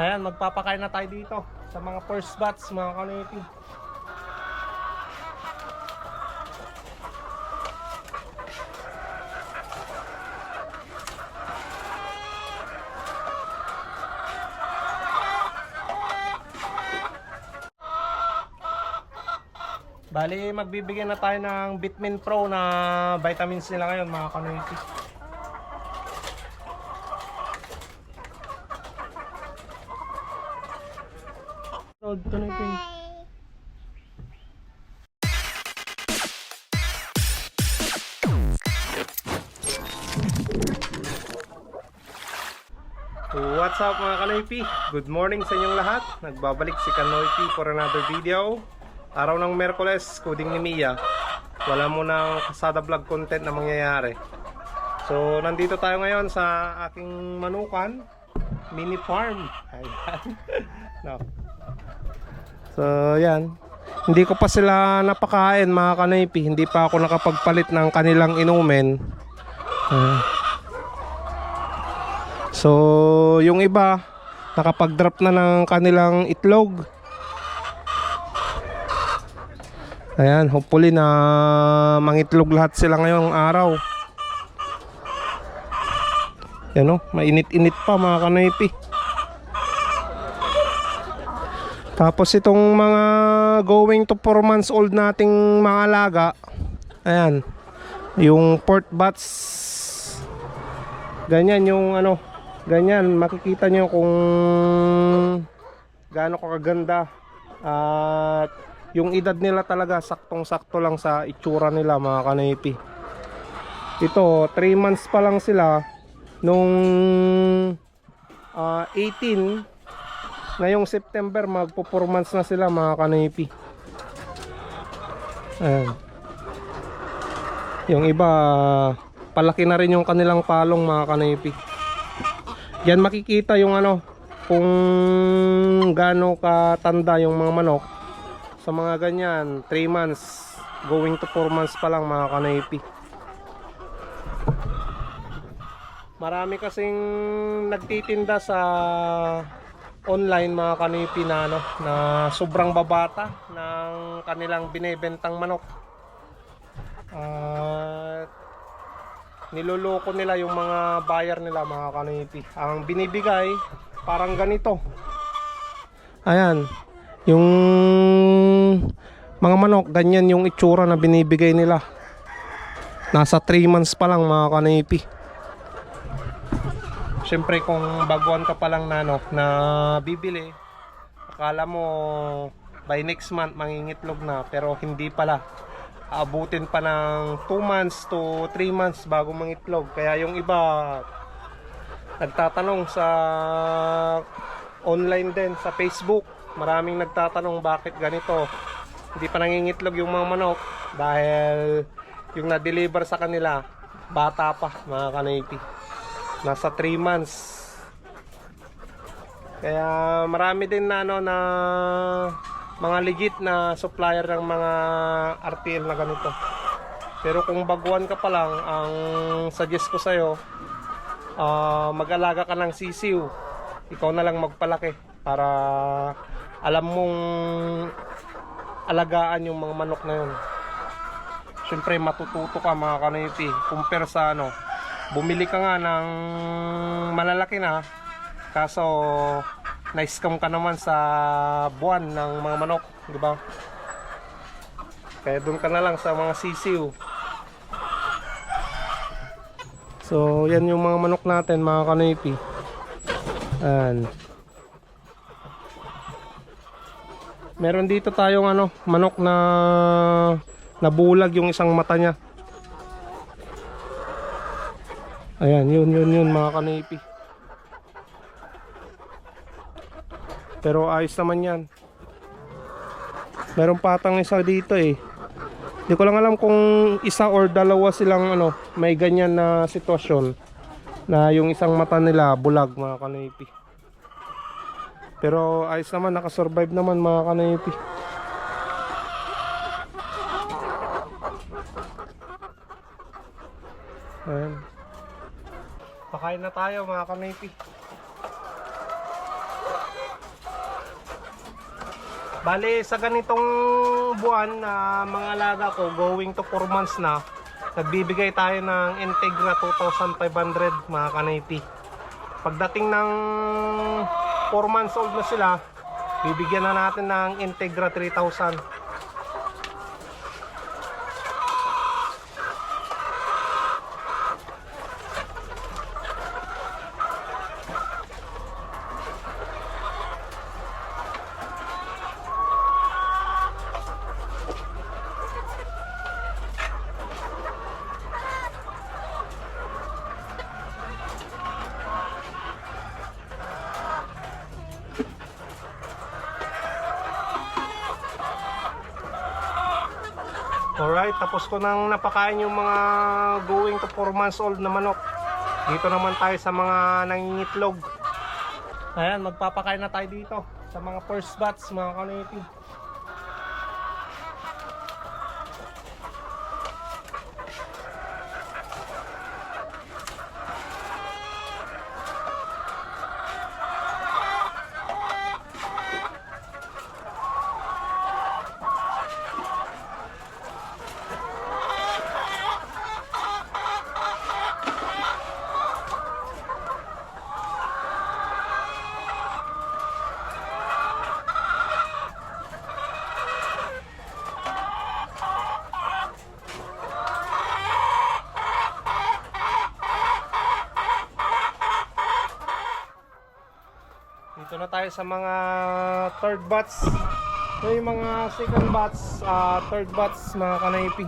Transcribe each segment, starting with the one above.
Ayan, magpapakain na tayo dito sa mga first batch, mga kanipi. Bali, magbibigyan na tayo ng Bitmin Pro na vitamins nila ngayon, mga kanipi. Na ito. eh. What's up mga Kanoypi? Good morning sa inyong lahat. Nagbabalik si Kanoypi for another video. Araw ng Merkules, coding ni Mia. Wala mo ng kasada vlog content na mangyayari. So, nandito tayo ngayon sa aking manukan, mini farm. Ayan. no. So, yan. Hindi ko pa sila napakain mga Kanoypi. Hindi pa ako nakapagpalit ng kanilang inumin. Ayan. So, yung iba, nakapag-drop na ng kanilang itlog. Ayan, hopefully na mangitlog lahat sila ngayong araw. Yan o, mainit-init pa mga kanaypi. Tapos itong mga going to 4 months old nating mga alaga, ayan, yung port bats, ganyan yung ano, ganyan makikita nyo kung gaano kaganda at yung edad nila talaga saktong sakto lang sa itsura nila mga kanipi ito 3 months pa lang sila nung ah, 18 ngayong September magpo 4 months na sila mga kanipi ayan. Yung iba palaki na rin yung kanilang palong mga kanipi Yan makikita yung ano kung gaano katanda yung mga manok. Sa mga ganyan 3 months going to 4 months pa lang mga kanaypi. Marami kasing nagtitinda sa online mga kanaypi na ano na sobrang babata ng kanilang binebentang manok. At niloloko nila yung mga buyer nila mga kanipi ang binibigay parang ganito. Ayan yung mga manok ganyan yung itsura na binibigay nila. Nasa 3 months pa lang mga kanipi syempre kung baguan ka pa lang na, ano, na bibili akala mo by next month mangingitlog na pero hindi pala abutin pa ng 2 months to 3 months bago mangitlog. Kaya yung iba nagtatanong sa online din sa Facebook. Maraming nagtatanong bakit ganito. Hindi pa nangingitlog yung mga manok dahil yung na-deliver sa kanila bata pa mga kanaypi. Nasa 3 months. Kaya marami din na ano na mga legit na supplier ng mga RTL na ganito. Pero kung baguhan ka pa lang, ang suggest ko sa'yo, ah, mag-alaga ka ng sisiw. Ikaw na lang magpalaki para alam mong alagaan yung mga manok na yun. Siyempre matututo ka mga kanipi. Compare sa ano, bumili ka nga ng malalaki na, kaso na-scam ka naman sa buwan ng mga manok, di ba? Kaya doon ka na lang sa mga sisiw. So, yan yung mga manok natin, mga kanipi. Ayan. Meron dito tayong ano, manok na nabulag yung isang mata niya. Ayan, yun, yun, yun, mga kanipi. Pero ayos naman yan. Meron patang isa dito eh. Hindi ko lang alam kung isa or dalawa silang ano, may ganyan na sitwasyon na yung isang mata nila bulag mga kanipi. Pero ayos naman, nakasurvive naman mga kanipi. Ayan. Pakain na tayo mga kanipi. Bale, sa ganitong buwan na uh, mga alaga ko, going to 4 months na, nagbibigay tayo ng Integra 2500 mga kanipi. Pagdating ng 4 months old na sila, bibigyan na natin ng Integra 3000. Tapos ko nang napakain yung mga going to 4 months old na manok. Dito naman tayo sa mga nangingitlog. Ayan, magpapakain na tayo dito sa mga first batch, mga kanipi. Dito na tayo sa mga third batch. Ito yung mga second batch, ah, third batch mga kanaypi.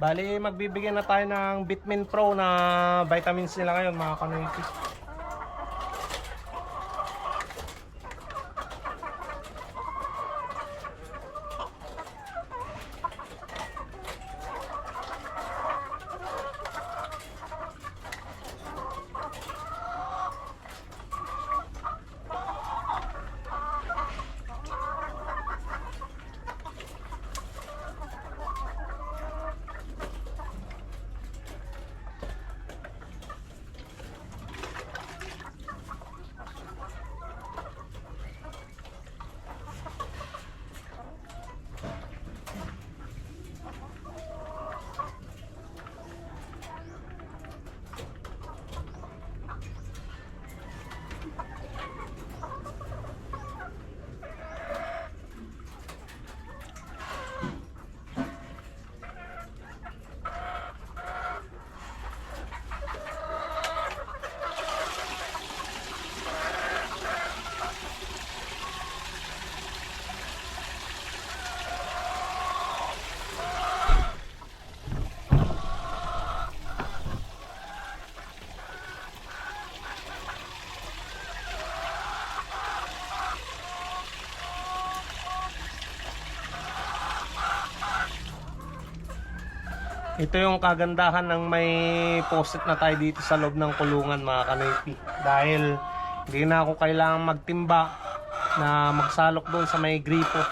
Bali, magbibigyan na tayo ng Bitmin Pro na vitamins nila ngayon mga kanoypi. Ito yung kagandahan ng may post na tayo dito sa loob ng kulungan mga kanoypi. Dahil hindi na ako kailangang magtimba na magsalok doon sa may gripo.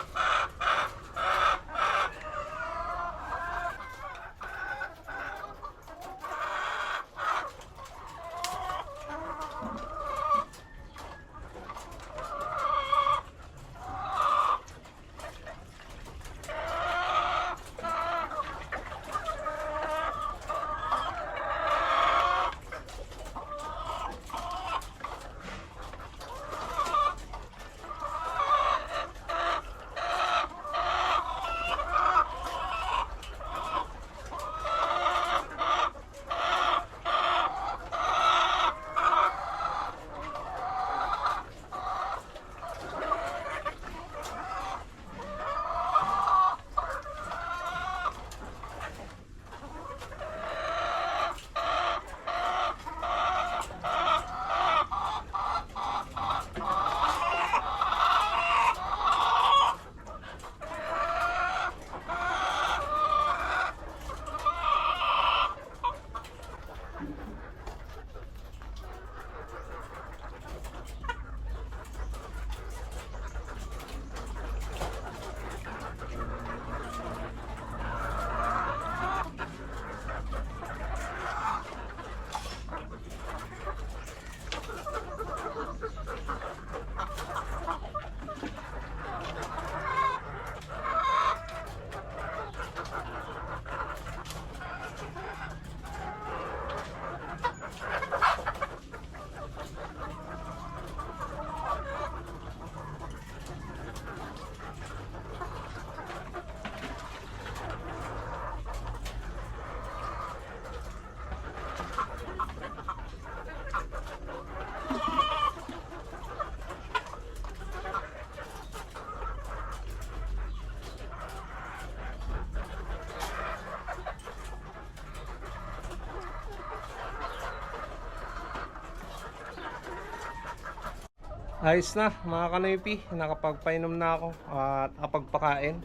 Ayos na mga kanoypi, nakapagpainom na ako at nakapagpakain.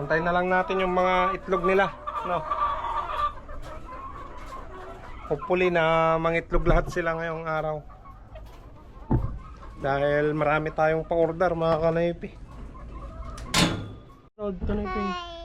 Antayin na lang natin yung mga itlog nila. No? Hopefully na mangitlog lahat sila ngayong araw. Dahil marami tayong pa-order mga kanoypi. Road kanoypi.